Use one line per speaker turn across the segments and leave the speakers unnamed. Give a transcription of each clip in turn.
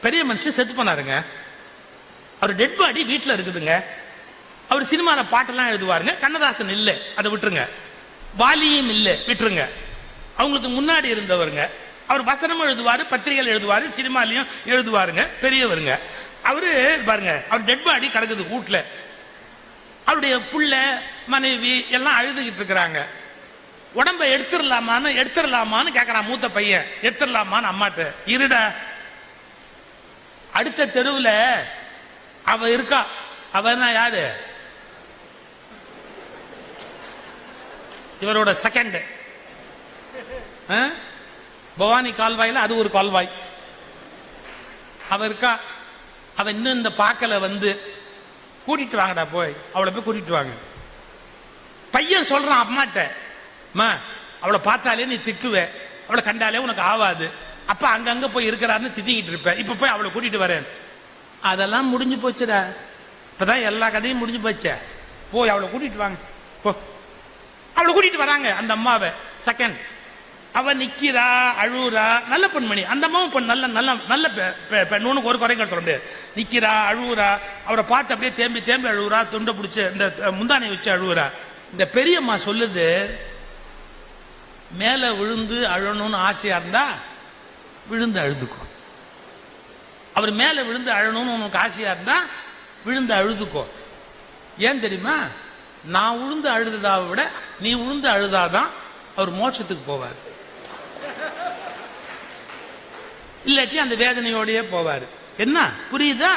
பெரிய மனுஷன் செத்து போனாருங்க. அவர் டெட் பாடி வீட்டில் இருக்குதுங்க. அவர் சினிமாவில் பாட்டெல்லாம் எழுதுவாருங்க. கண்ணதாசன் இல்லை அதை விட்டுருங்க. வாலியும் இல்லை விட்டுருங்க. அவங்களுக்கு முன்னாடி இருந்தவருங்க. அவர் வசனமும் எழுதுவாரு பத்திரிகைகள் எழுதுவாரு சினிமாலையும் எழுதுவாருங்க. பெரியவருங்க. அவரு பாருங்க அவர் டெட் பாடி கிடக்குது வீட்டில் அவருடைய புள்ள மனைவி எல்லாம் அழுதுகிட்டு இருக்கிறாங்க. உடம்ப எடுத்துடலாமான்னு எடுத்துடலாமான்னு கேட்குறான் மூத்த பையன். எடுத்துடலாமான்னு அம்மாட்ட. இருடா அடுத்த தெருவுல அவ இருக்கா? அவனா யாரு? இவரோட செகண்ட் பவானி கால்வாயில் அது ஒரு கால்வாய். அவ இருக்கா? அவ இன்னும் இந்த பாக்கல வந்து கூட்டிட்டு வாங்கடா போய். அவளை போய் கூட்டிட்டு வாங்க. பையன் சொல்றான் அம்மாட்ட அவளை பார்த்தாலே நீ திட்டுவ. அவளை கண்டாலே உனக்கு ஆவாது. அப்ப அங்கங்க போய் இருக்கிறாருன்னு திட்டிக்கிட்டு இருப்பேன். இப்ப போய் அவளை கூட்டிட்டு வரேன். அதெல்லாம் முடிஞ்சு போச்சுடா. இப்பதான் எல்லா கதையும் முடிஞ்சு போச்சே. போய் அவளை கூட்டிட்டு வாங்க. போ. அவளை கூட்டிட்டு வராங்க அந்த அம்மாவை. செகண்ட் அவ நிக்கிறா அழுவுறா நல்ல பெண்மணி அந்த அம்மாவும் பொண்ணு நல்ல நல்ல நல்ல பெ- பெ- பெண்ணு ஒரு குறைங்க சொல்ல முடியாது. நிக்கிறா அழுவுறா அவரை பார்த்து அப்படியே தேம்பி தேம்பி அழுவுறா துண்டை பிடிச்சி இந்த முந்தானை வச்சு அழுவுறா இந்த பெரியம்மா சொல்லுது மேல விழுந்து அழணும்னு ஆசையா இருந்தா விழுந்து அழுதுக்கோ. அவர் மேல விழுந்து அழணும்னு உனக்கு ஆசையா இருந்தா விழுந்து அழுதுக்கோ. ஏன் தெரியுமா? நான் உழுந்து அழுததாவை விட நீ உழுந்து அழுதாதான் அவர் மோட்சத்துக்கு போவார். இல்லாட்டி அந்த வேதனையோடயே போவார். என்ன? புரியுதா?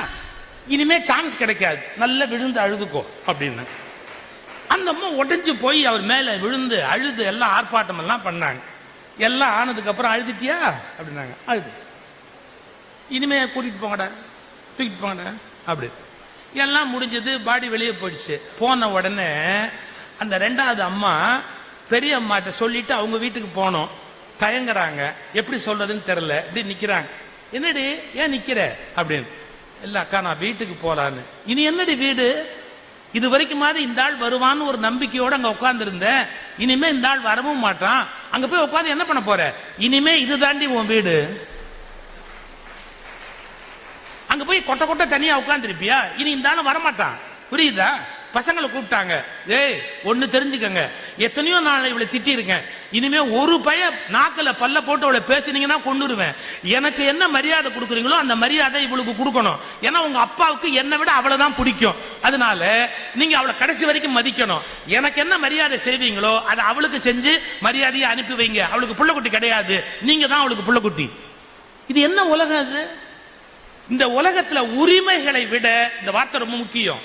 இனிமே சான்ஸ் கிடைக்காது. நல்லா விழுந்து அழுதுக்கோ அப்படின்னு. அந்த அம்மா உடைஞ்சு போய் அவர் மேல விழுந்து அழுது எல்லாம் ஆர்ப்பாட்டம் எல்லாம் பண்ணாங்க. எல்லாம் ஆனதுக்கப்புறம் அழுதுட்டியா? அப்படின்னாங்க. அழுது. இனிமே கூட்டிட்டு போங்கடா தூக்கிட்டு போங்கடா அப்படி. எல்லாம் முடிஞ்சது பாடி வெளியே போயிடுச்சு. போன உடனே அந்த ரெண்டாவது அம்மா பெரிய அம்மாட்ட சொல்லிட்டு அவங்க வீட்டுக்கு போனோம். தயங்குறாங்க. எப்படி சொல்றதுன்னு தெரில இப்படி நிக்கிறாங்க. என்னடி ஏன் நிக்கிற? அப்படின்னு. இல்ல அக்கா நான் வீட்டுக்கு போலான்னு. இனி என்னடி வீடு? இது வரைக்குமாவது இந்த ஆள் வருவான்னு ஒரு நம்பிக்கையோட அங்க உட்கார்ந்து இருந்தேன் இனிமே இந்த ஆள் வரவும் மாட்டான். அங்க போய் உட்காந்து என்ன பண்ண போற? இனிமே இது தாண்டி உன் வீடு. அங்க போய் கொட்ட கொட்ட தனியா உட்காந்துருப்பியா இனி இந்த ஆளு வரமாட்டான். புரியுதா? பசங்களை கூப்பிட்டாங்க. ஏய் ஒன்னு தெரிஞ்சுக்கங்க. எத்தனையோ நாள் இவளை திட்டி இருக்கேன் இனிமே ஒரு பய நாக்கில் பல்ல போட்டு அவளை பேசுனீங்கன்னா கொண்டுருவேன் எனக்கு என்ன மரியாதை கொடுக்குறீங்களோ அந்த மரியாதை இவளுக்கு கொடுக்கணும். ஏன்னா உங்க அப்பாவுக்கு என்னை விட அவளை தான் பிடிக்கும். அதனால நீங்க அவளை கடைசி வரைக்கும் மதிக்கணும். எனக்கு என்ன மரியாதை செய்வீங்களோ அதை அவளுக்கு செஞ்சு மரியாதையை அனுப்பி வைங்க. அவளுக்கு புள்ளக்குட்டி கிடையாது. நீங்க தான் அவளுக்கு புள்ளக்குட்டி. இது என்ன உலகம் அது? இந்த உலகத்துல உரிமைகளை விட இந்த வார்த்தை ரொம்ப முக்கியம்.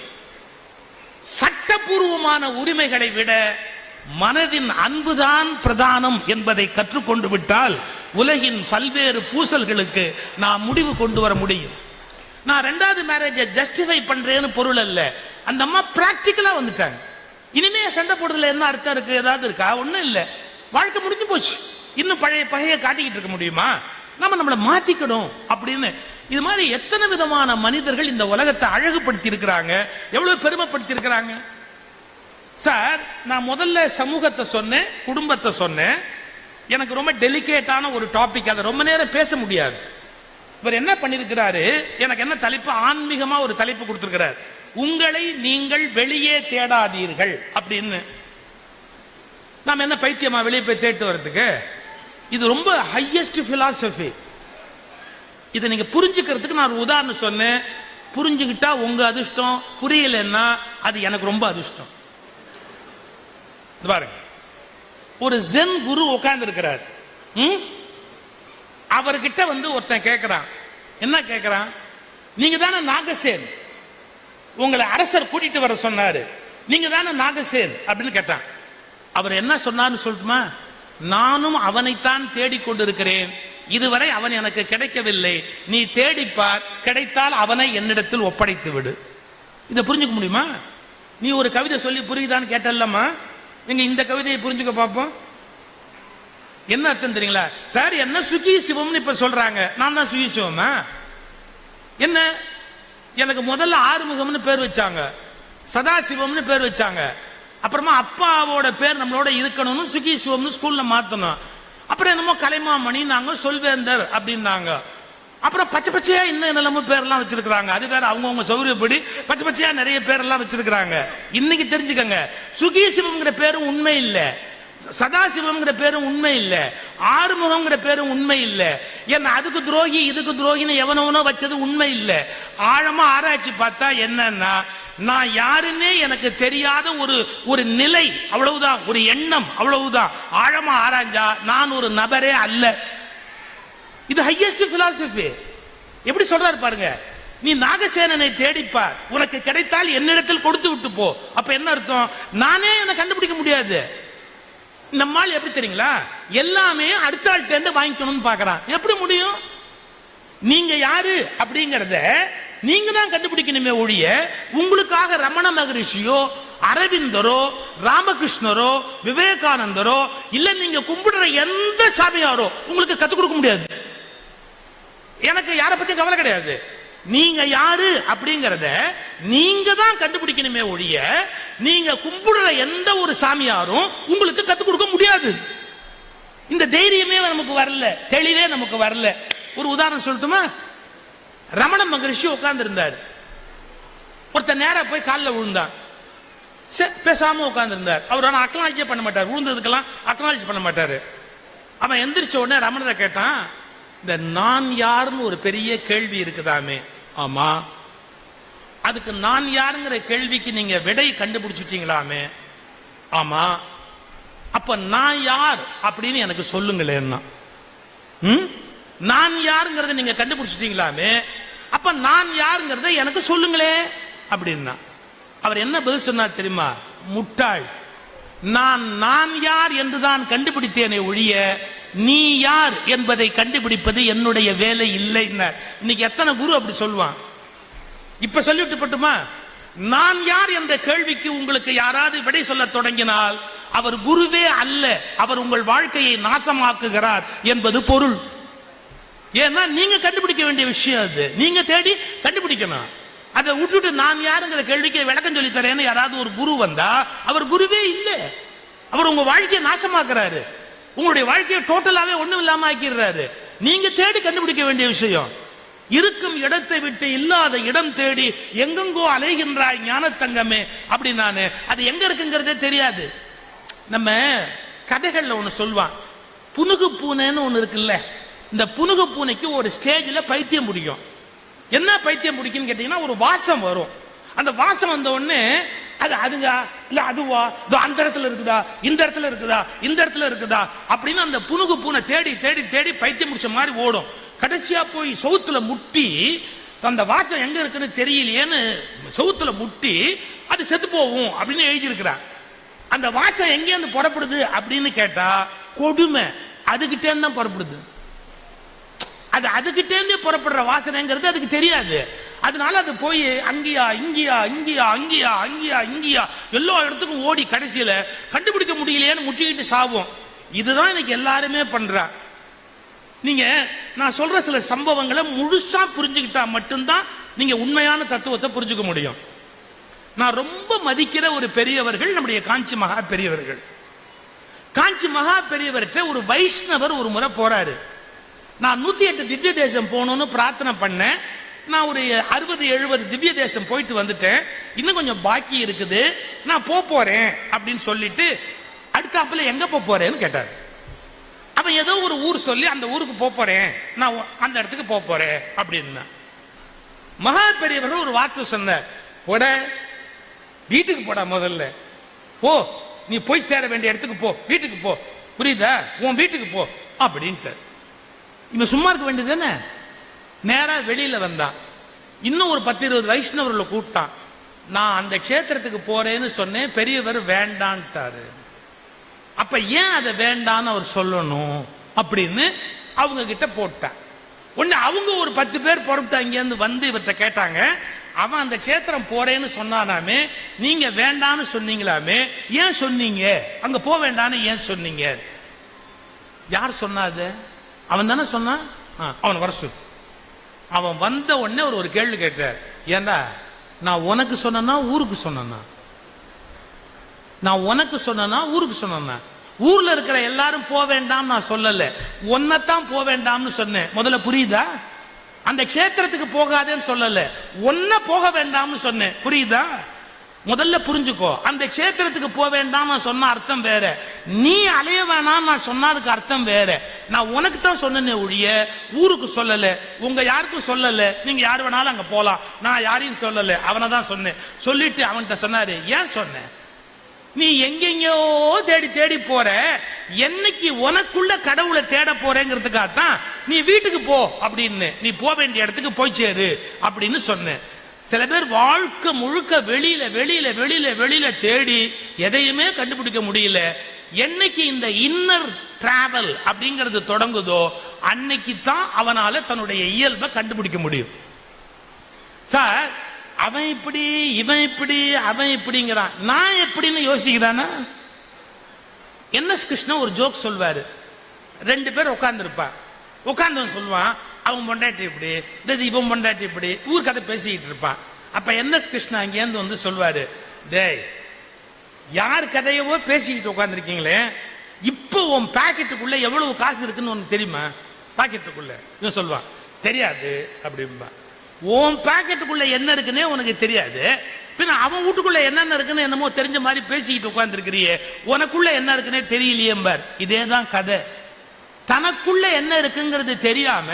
சட்டபூர்வமான உரிமைகளை விட மனதின் அன்புதான் பிரதானம் என்பதை கற்றுக்கொண்டு விட்டால் உலகின் பல்வேறு பூசல்களுக்கு நான் முடிவு கொண்டு வர முடியும். நான் ரெண்டாவது மேரேஜை ஜஸ்டிஃபை பண்றேன்னு பொருள் அல்ல. அந்த அம்மா பிராக்டிக்கலா வந்துட்டாங்க. இனிமே சண்டை போடுறதுல என்ன அர்த்தம் இருக்கு? ஏதாவது இருக்கா? ஒண்ணும் இல்ல. வாழ்க்கை முடிஞ்சு போச்சு. இன்னும் பழைய பகையை காட்டிக்கிட்டு இருக்க முடியுமா? நம்ம நம்மளை மாத்திக்கணும் அப்படின்னு இது மாதிரி எத்தனை விதமான மனிதர்கள் இந்த உலகத்தை அழகுபடுத்தி இருக்கிறாங்க எவ்வளவு பெருமைப்படுத்தி இருக்கிறாங்க சார் நான் முதல்ல சமூகத்தை சொன்னேன் குடும்பத்தை சொன்னேன். எனக்கு ரொம்ப டெலிகேட்டான ஒரு டாபிக் அதை ரொம்ப நேரம் பேச முடியாது. இவர் என்ன பண்ணிருக்கிறாரு எனக்கு என்ன தலைப்பு? ஆன்மீகமா ஒரு தலைப்பு கொடுத்திருக்கிறார். உங்களை நீங்கள் வெளியே தேடாதீர்கள் அப்படின்னு. நாம் என்ன பைத்தியமா வெளியே போய் தேட்டு வர்றதுக்கு? இது ரொம்ப ஹையஸ்ட் பிலாசபி இதை நீங்க புரிஞ்சுக்கிறதுக்கு நான் ஒரு உதாரணம் சொன்னேன். புரிஞ்சுக்கிட்டா உங்க அதிர்ஷ்டம் புரியலன்னா அது எனக்கு ரொம்ப அதிர்ஷ்டம். இது பாருங்க. ஒரு ஜென் குரு உட்கார்ந்து இருக்கிறார் அவர்கிட்ட வந்து ஒருத்தன் கேட்கிறான் என்ன கேட்கிறான் நீங்க தானே நாகசேன். உங்களை அரசர் கூட்டிட்டு வர சொன்னாரு. நீங்க தானே நாகசேன் அப்படின்னு கேட்டான். அவர் என்ன சொன்னார்னு சொல்லட்டுமா? நானும் அவனைத்தான் தேடிக்கொண்டிருக்கிறேன். இதுவரை அவன் எனக்கு கிடைக்கவில்லை. நீ தேடிப்பார் கிடைத்தால் அவனை என்னிடத்தில் ஒப்படைத்து விடு. இதை புரிஞ்சுக்க முடியுமா? நீ ஒரு கவிதை சொல்லி புரியுதான்னு கேட்டல்லம்மா? நீங்க இந்த கவிதையை புரிஞ்சுக்க பார்ப்போம். என்ன அர்த்தம் தெரியுங்களா? சார் என்ன சுகி சிவம்னு இப்ப சொல்றாங்க. நான் தான் சுகி சிவமா என்ன? எனக்கு முதல்ல ஆறுமுகம்னு பேர் வச்சாங்க. சதாசிவம்னு பேர் வச்சாங்க. அப்புறமா அப்பாவோட பேர் நம்மளோட இருக்கணும்னு சுகி சிவம்னு ஸ்கூல்ல மாத்தணும். அப்புறம் என்னமோ கலைமாமணி நாங்க சொல்வேந்தர் அப்படின்னாங்க. அப்புறம் பச்சை பச்சையா இன்னும் என்னெல்லாமோ பேர்லாம் வச்சிருக்காங்க அது வேற அவங்கவுங்க சௌரியப்படி பச்சை பச்சையா நிறைய பேரெல்லாம் வச்சிருக்காங்க இன்னைக்கு தெரிஞ்சுக்கங்க. சுகி சிவம்ங்கிற பேரும் உண்மை இல்லை. சதாசிவம்ங்கிற பேரும் உண்மை இல்லை. ஆறுமுகம்ங்கிற பேரும் உண்மை இல்லை. ஏன்னா அதுக்கு துரோகி இதுக்கு துரோகின்னு எவனவனோ வச்சது உண்மை இல்லை. ஆழமா ஆராய்ச்சி பார்த்தா என்னன்னா நான் யாருன்னே எனக்கு தெரியாத ஒரு ஒரு நிலை அவ்வளவுதான். ஒரு எண்ணம் அவ்வளவுதான். ஆழமா ஆராய்ஞ்சா நான் ஒரு நபரே அல்ல. இது ஹையஸ்ட் பிலாசபி எப்படி சொல்றாரு பாருங்க? நீ நாகசேனனை தேடிப்பார். உனக்கு கிடைத்தால் என்னிடத்தில் கொடுத்து விட்டு போ. அப்ப என்ன அர்த்தம்? நானே என்னை கண்டுபிடிக்க முடியாது. நம்மால் எப்படி தெரியுங்களா? எல்லாமே அடுத்த ஆள்கிட்ட இருந்து வாங்கிக்கணும்னு பாக்குறான் எப்படி முடியும்? நீங்க யாரு அப்படிங்கறத நீங்க தான் கண்டுபிடிக்கணுமே ஒழிய உங்களுக்காக ரமண மகரிஷியோ அரவிந்தரோ ராமகிருஷ்ணரோ விவேகானந்தரோ இல்ல நீங்க கும்பிடுற எந்த சாமியாரோ உங்களுக்கு கத்துக் கொடுக்க முடியாது. எனக்கு யாரை பத்தி கவலை கிடையாது. நீங்க யாரு அப்படிங்கறத நீங்க தான் கண்டுபிடிக்கணுமே ஒழிய நீங்க கும்பிடுற எந்த ஒரு சாமியாரும் உங்களுக்கு கத்துக் கொடுக்க முடியாது. இந்த தைரியமே நமக்கு வரல தெளிவே நமக்கு வரல. ஒரு உதாரணம் சொல்லட்டுமா? ரமண மகரிஷி உட்கார்ந்து இருந்தார் ஒருத்தன் நேரம் போய் காலில் விழுந்தான். பேசாம உட்கார்ந்து இருந்தார் அவர் ஆனால் அக்னாலஜியே பண்ண மாட்டார். விழுந்ததுக்கெல்லாம் அக்னாலஜி பண்ண மாட்டாரு. அவன் எந்திரிச்ச உடனே ரமணரை கேட்டான் இந்த நான் யாருன்னு ஒரு பெரிய கேள்வி இருக்குதாமே. ஆமா. அதுக்கு நான் யாருங்கிற கேள்விக்கு நீங்க விடை கண்டுபிடிச்சிட்டீங்களாமே. ஆமா. அப்ப நான் யார் அப்படின்னு எனக்கு சொல்லுங்களேன்னா. ம்? நான் யாருங்கிறத நீங்க கண்டுபிடிச்சிட்டீங்களாமே. அப்ப நான் யாருங்கிறத எனக்கு சொல்லுங்களே. அப்படின்னா அவர் என்ன பதில் சொன்னார் தெரியுமா? முட்டாள். நான் நான் யார் என்றுதான் கண்டுபிடித்தேனே ஒழிய நீ யார் என்பதை கண்டுபிடிப்பது என்னுடைய வேலை இல்லை இன்னைக்கு எத்தனை குரு அப்படி சொல்லுவான்? இப்ப சொல்லிவிட்டு பட்டுமா? நான் யார் என்ற கேள்விக்கு உங்களுக்கு யாராவது விடை சொல்ல தொடங்கினால் அவர் குருவே அல்ல அவர் உங்கள் வாழ்க்கையை நாசமாக்குகிறார் என்பது பொருள். ஏன்னா நீங்க கண்டுபிடிக்க வேண்டிய விஷயம் அது. நீங்க தேடி கண்டுபிடிக்கணும். அதை விட்டுட்டு நான் யாருங்கிற கேள்விக்கு விளக்கம் சொல்லி தரேன்னு யாராவது ஒரு குரு வந்தா அவர் குருவே இல்லை. அவர் உங்க வாழ்க்கையை நாசமாக்குறாரு. உங்களுடைய வாழ்க்கையை டோட்டலாவே ஒண்ணும் இல்லாம ஆக்கிடுறாரு. நீங்க தேடி கண்டுபிடிக்க வேண்டிய விஷயம். இருக்கும் இடத்தை விட்டு இல்லாத இடம் தேடி எங்கெங்கோ அலைகின்றாய் ஞானத்தங்கமே அப்படி நானு. அது எங்க இருக்குங்கிறதே தெரியாது. நம்ம கதைகள்ல ஒண்ணு சொல்வான். புனுகு பூனைன்னு ஒண்ணு இருக்குல்ல. இந்த புனுகு பூனைக்கு ஒரு ஸ்டேஜ்ல பைத்தியம் பிடிக்கும். என்ன பைத்தியம் பிடிக்கும்னு கேட்டீங்கன்னா ஒரு வாசம் வரும். அந்த வாசம் வந்த உடனே அது அதுங்க இல்ல அதுவா? இதோ அந்த இடத்துல இருக்குதா? இந்த இடத்துல இருக்குதா? இந்த இடத்துல இருக்குதா? அப்படின்னு அந்த புனுகு பூனை தேடி தேடி தேடி பைத்தியம் முடிச்ச மாதிரி ஓடும். கடைசியா போய் சவுத்துல முட்டி அந்த வாசம் எங்க இருக்குன்னு தெரியலையேன்னு சவுத்துல முட்டி அது செத்து போகும் அப்படின்னு எழுதியிருக்கிறான். அந்த வாசம் எங்கேருந்து புறப்படுது அப்படின்னு கேட்டா கொடுமை. அதுகிட்டே தான் புறப்படுது. அது அதுகிட்டே இருந்தே புறப்படுற வாசனைங்கிறது அதுக்கு தெரியாது. அதனால அது போய் அங்கேயா இங்கேயா இங்கேயா அங்கேயா அங்கேயா இங்கேயா எல்லா இடத்துக்கும் ஓடி கடைசியில கண்டுபிடிக்க முடியலையேன்னு முட்டிக்கிட்டு சாவும். இதுதான் இன்னைக்கு எல்லாருமே பண்றா. நீங்க நான் சொல்ற சில சம்பவங்களை முழுசா புரிஞ்சுக்கிட்டா மட்டும்தான் நீங்க உண்மையான தத்துவத்தை புரிஞ்சுக்க முடியும். நான் ரொம்ப மதிக்கிற ஒரு பெரியவர்கள் நம்முடைய காஞ்சி மகா பெரியவர்கள். காஞ்சி மகா பெரியவர்கிட்ட ஒரு வைஷ்ணவர் ஒரு முறை போறாரு. நான் நூத்தி எட்டு திவ்ய தேசம் போகணும்னு பிரார்த்தனை பண்ணேன். நான் ஒரு அறுபது எழுபது திவ்ய தேசம் போயிட்டு வந்துட்டேன். இன்னும் கொஞ்சம் பாக்கி இருக்குது. நான் போக போறேன் அப்படின்னு சொல்லிட்டு அடுத்தாப்புல எங்க போக போறேன்னு கேட்டார். அவன் ஏதோ ஒரு ஊர் சொல்லி அந்த ஊருக்கு போக போறேன். நான் அந்த இடத்துக்கு போக போறேன் அப்படின்னா. மகா பெரியவர்கள் ஒரு வார்த்தை சொன்னார். போட வீட்டுக்கு போடா முதல்ல. போ நீ போய் சேர வேண்டிய இடத்துக்கு போ வீட்டுக்கு போ. புரியுதா? உன் வீட்டுக்கு போ அப்படின்ட்டு இவன் சும்மா இருக்க வேண்டியது தானே? நேராக வெளியில் வந்தான். இன்னும் ஒரு பத்து இருபது வைஷ்ணவர்களை கூப்பிட்டான். நான் அந்த க்ஷேத்திரத்துக்கு போறேன்னு சொன்னேன் பெரியவர் வேண்டான்ட்டாரு. அப்ப ஏன் அதை வேண்டான்னு அவர் சொல்லணும் அப்படின்னு அவங்க கிட்ட போட்டான். ஒன்று அவங்க ஒரு பத்து பேர் புறப்பட்டு அங்கேருந்து வந்து இவர்கிட்ட கேட்டாங்க அவன் அந்த க்ஷேத்திரம் போறேன்னு சொன்னானாமே நீங்க வேண்டான்னு சொன்னீங்களாமே ஏன் சொன்னீங்க? அங்க போக வேண்டான்னு ஏன் சொன்னீங்க? யார் சொன்னாது அவன் தானே சொன்னான்? ஆ, அவன் வர சொல்லு. அவன் வந்த உடனே ஒரு ஒரு கேள்வி கேட்டார் ஏண்டா நான் உனக்கு சொன்னா ஊருக்கு சொன்னா நான் உனக்கு சொன்னா ஊருக்கு சொன்னா ஊர்ல இருக்கிற எல்லாரும் போக வேண்டாம் நான் சொல்லல. ஒன்னத்தான் போக வேண்டாம்னு சொன்னேன். முதல்ல புரியுதா? அந்த க்ஷேத்திரத்துக்கு போகாதேன்னு சொல்லல. ஒன்ன போக வேண்டாம்னு சொன்னேன். புரியுதா? முதல்ல புரிஞ்சுக்கோ. அந்த க்ஷேத்திரத்துக்கு போக வேண்டாம் நான் சொன்ன அர்த்தம் வேற. நீ அலைய வேணாம் நான் சொன்னதுக்கு அர்த்தம் வேற. நான் உனக்கு தான் சொன்னேனே ஒழிய ஊருக்கு சொல்லல. உங்க யாருக்கும் சொல்லல. நீங்க யார் வேணாலும் அங்க போலாம். நான் யாரையும் சொல்லல. அவனை தான் சொன்னேன். சொல்லிட்டு அவன்கிட்ட சொன்னாரு ஏன் சொன்னேன் நீ எங்கெங்கயோ தேடி தேடி போற. என்னைக்கு உனக்குள்ள கடவுளை தேட போறேங்கிறதுக்காகத்தான் நீ வீட்டுக்கு போ அப்படின்னு. நீ போக வேண்டிய இடத்துக்கு போய் சேரு அப்படின்னு சொன்னேன். சில பேர் வாழ்க்கை முழுக்க வெளியில வெளியில வெளியில வெளியில தேடி எதையுமே கண்டுபிடிக்க முடியல. என்னைக்கு இந்த இன்னர் டிராவல் அப்படிங்கிறது தொடங்குதோ அன்னைக்கு தான் அவனால தன்னுடைய இயல்பை கண்டுபிடிக்க முடியும். சார் அவன் இப்படி இவன் இப்படி அவன் இப்படிங்கிறான். நான் எப்படின்னு யோசிக்கிறானா? என் எஸ் கிருஷ்ணன் ஒரு ஜோக் சொல்வாரு. ரெண்டு பேர் உட்கார்ந்துருப்பான் உட்கார்ந்தவன் சொல்லுவான் அவன் பொண்டாட்டி இப்படி இந்த இவன் பொண்டாட்டி இப்படி ஊர் கதை பேசிக்கிட்டு இருப்பான். அப்ப என் எஸ் கிருஷ்ணா அங்கேருந்து வந்து சொல்வாரு டேய் யார் கதையவோ பேசிக்கிட்டு உட்காந்துருக்கீங்களே இப்போ உன் பாக்கெட்டுக்குள்ள எவ்வளவு காசு இருக்குன்னு உனக்கு தெரியுமா? பாக்கெட்டுக்குள்ள. இவன் சொல்லுவான் தெரியாது அப்படிம்பா. உன் பாக்கெட்டுக்குள்ள என்ன இருக்குன்னே உனக்கு தெரியாது. பின்ன அவன் வீட்டுக்குள்ள என்னென்ன இருக்குன்னு என்னமோ தெரிஞ்ச மாதிரி பேசிக்கிட்டு உட்காந்துருக்கிறியே உனக்குள்ள என்ன இருக்குன்னே தெரியலையேம்பார். இதே தான் கதை. தனக்குள்ள என்ன இருக்குங்கிறது தெரியாம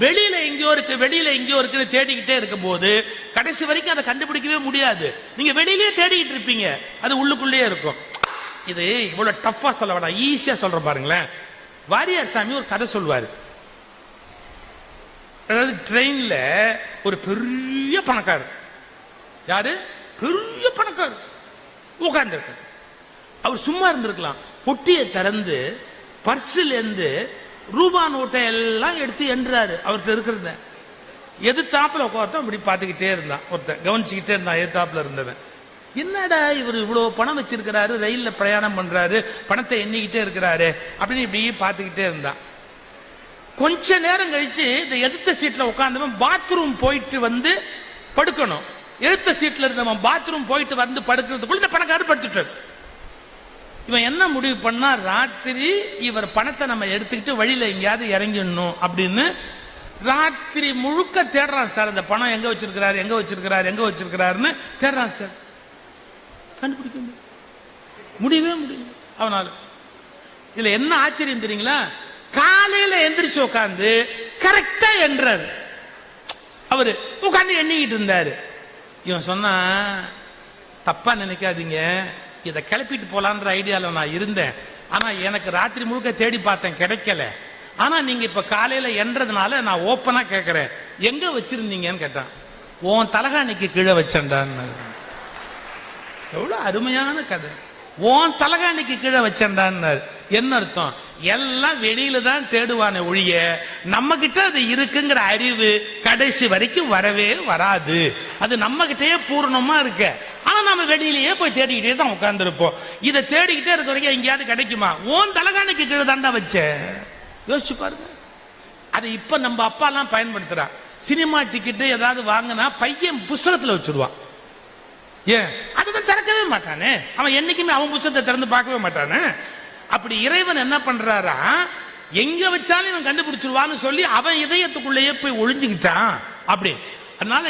வெளியில எங்கேயோ இருக்கு வெளியில எங்கேயோ இருக்குன்னு தேடிக்கிட்டே இருக்கும் போது கடைசி வரைக்கும் அதை கண்டுபிடிக்கவே முடியாது. நீங்க வெளியிலேயே தேடிக்கிட்டு இருப்பீங்க. அது உள்ளுக்குள்ளேயே இருக்கும். இது இவ்வளவு டஃபா சொல்ல வேணாம். ஈஸியா சொல்ற பாருங்களேன். வாரியார் சாமி ஒரு கதை சொல்வாரு. அதாவது ட்ரெயின்ல ஒரு பெரிய பணக்காரர். யாரு? பெரிய பணக்காரர். உட்கார்ந்துருக்கார். அவர் சும்மா இருந்திருக்கலாம். பொட்டியை திறந்து பர்சில் இருந்து ரூபா நோட்டை எல்லாம் எடுத்து என்றாரு. அவர்கிட்ட இருக்கிறத. எதிர்த்தாப்புல உட்கார்த்தோம் அப்படி பார்த்துக்கிட்டே இருந்தான். ஒருத்தன் கவனிச்சுக்கிட்டே இருந்தான். எதிர்த்தாப்புல இருந்தவன். என்னடா இவர் இவ்வளவு பணம் வச்சிருக்கிறாரு? ரயில்ல பிரயாணம் பண்றாரு. பணத்தை எண்ணிக்கிட்டே இருக்கிறாரு. அப்படின்னு இப்படி பார்த்துக்கிட்டே இருந்தான். கொஞ்ச நேரம் கழிச்சு இந்த எதிர்த்த சீட்ல உட்காந்தவன் பாத்ரூம் போயிட்டு வந்து படுக்கணும். எழுத்த சீட்ல இருந்தவன் பாத்ரூம் போயிட்டு வந்து படுக்கிறதுக்குள்ள இந்த பணக்காரர் படுத்துட்டார். இவன் என்ன முடிவு பண்ணா ராத்திரி இவர் பணத்தை நம்ம எடுத்துக்கிட்டு வழியில எங்கேயாவது இறங்கிடணும் அப்படின்னு ராத்திரி முழுக்க தேடுறான் சார். அந்த பணம் எங்க வச்சிருக்கிறாரு எங்க வச்சிருக்கிறாரு எங்க வச்சிருக்கிறாருன்னு தேடுறான் சார். கண்டுபிடிக்க முடியவே முடியும் அவனால. இதுல என்ன ஆச்சரியம் தெரியுங்களா? காலையில எந்திரிச்சு உட்காந்து கரெக்டா என்றாரு அவரு உட்காந்து எண்ணிக்கிட்டு இருந்தாரு. இவன் சொன்னா தப்பா நினைக்காதீங்க. இதை கிளப்பிட்டு போலான்ற ஐடியாவில் நான் இருந்தேன். ஆனால் எனக்கு ராத்திரி முழுக்க தேடி பார்த்தேன் கிடைக்கல. ஆனால் நீங்கள் இப்போ காலையில் என்றதுனால நான் ஓப்பனாக கேட்குறேன் எங்கே வச்சிருந்தீங்கன்னு கேட்டான். உன் தலகாணிக்கு கீழே வச்சேன்டான்னு. எவ்வளோ அருமையான கதை. உன் தலகாணிக்கு கீழே வச்சேன்டான்னாரு என்ன அர்த்தம்? எல்லாம் வெளியில தான் தேடுவானே ஒழிய நம்ம கிட்ட அது இருக்குங்கிற அறிவு கடைசி வரைக்கும் வரவே வராது. அது நம்ம கிட்டயே பூர்ணமா இருக்க. நாம நம்ம வெளியிலேயே போய் தேடிக்கிட்டே தான் உட்கார்ந்துருப்போம். இதை தேடிக்கிட்டே இருக்க வரைக்கும் எங்கேயாவது கிடைக்குமா? ஓன் தலகாணிக்கு கீழே தாண்டா வச்ச. யோசிச்சு பாருங்க. அதை இப்போ நம்ம அப்பா எல்லாம் பயன்படுத்துறான் சினிமா டிக்கெட்டு ஏதாவது வாங்கினா பையன் புஸ்தகத்தில் வச்சுருவான். ஏன்? அதுதான் திறக்கவே மாட்டானே. அவன் என்னைக்குமே அவன் புஸ்தகத்தை திறந்து பார்க்கவே மாட்டானே. அப்படி இறைவன் என்ன பண்றாரா? எங்க வச்சாலும் இவன் கண்டுபிடிச்சிருவான்னு சொல்லி அவன் இதயத்துக்குள்ளேயே போய் ஒளிஞ்சுக்கிட்டான். அப்படி. அதனால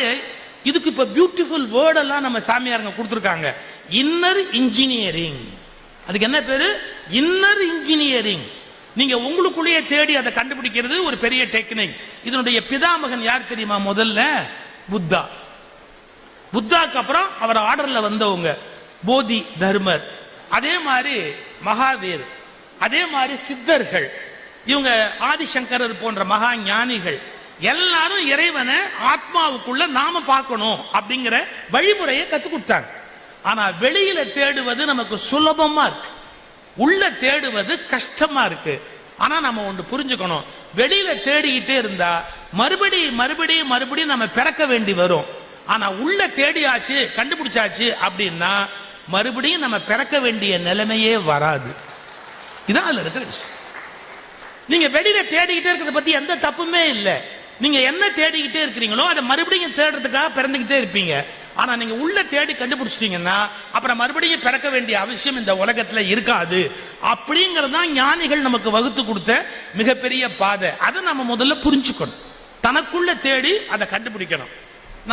இதுக்கு இப்ப பியூட்டிஃபுல் வேர்ட் எல்லாம் நம்ம சாமியாருங்க கொடுத்துருக்காங்க. இன்னர் இன்ஜினியரிங் அதுக்கு என்ன பேரு? இன்னர் இன்ஜினியரிங் நீங்க உங்களுக்குள்ளேயே தேடி அதை கண்டுபிடிக்கிறது ஒரு பெரிய டெக்னிக் இதனுடைய பிதாமகன் யார் தெரியுமா முதல்ல? புத்தா. புத்தாக்கு அப்புறம் அவர் ஆர்டர்ல வந்தவங்க. போதி தர்மர். அதே மாதிரி மகாவீர். அதே மாதிரி சித்தர்கள். இவங்க ஆதிசங்கரர் போன்ற மகா ஞானிகள். எல்லாரும் இறைவனை ஆத்மாவுக்குள்ள நாம பார்க்கணும் அப்படிங்கிற வழிமுறையை கத்து கொடுத்தாங்க. ஆனா வெளியில தேடுவது நமக்கு சுலபமா இருக்கு. உள்ள தேடுவது கஷ்டமா இருக்கு. ஆனா நம்ம ஒன்று புரிஞ்சுக்கணும். வெளியில தேடிக்கிட்டே இருந்தா மறுபடி மறுபடியும் மறுபடியும் நம்ம பிறக்க வேண்டி வரும். ஆனா உள்ள தேடியாச்சு கண்டுபிடிச்சாச்சு அப்படின்னா மறுபடியும் நம்ம பிறக்க வேண்டிய நிலைமையே வராது. இதான் அதுல இருக்கிற விஷயம். நீங்க வெளியில தேடிக்கிட்டே இருக்கிறத பத்தி எந்த தப்புமே இல்லை. நீங்க என்ன தேடிக்கிட்டே இருக்கிறீங்களோ அதை மறுபடியும் தேடுறதுக்காக பிறந்துகிட்டே இருப்பீங்க. ஆனா நீங்க உள்ள தேடி கண்டுபிடிச்சிட்டீங்கன்னா அப்புறம் மறுபடியும் பிறக்க வேண்டிய அவசியம் இந்த உலகத்துல இருக்காது. அப்படிங்கறது தான் ஞானிகள் நமக்கு வகுத்து கொடுத்த மிகப்பெரிய பாதை. அதை நம்ம முதல்ல புரிஞ்சுக்கணும். தனக்குள்ள தேடி அதை கண்டுபிடிக்கணும்.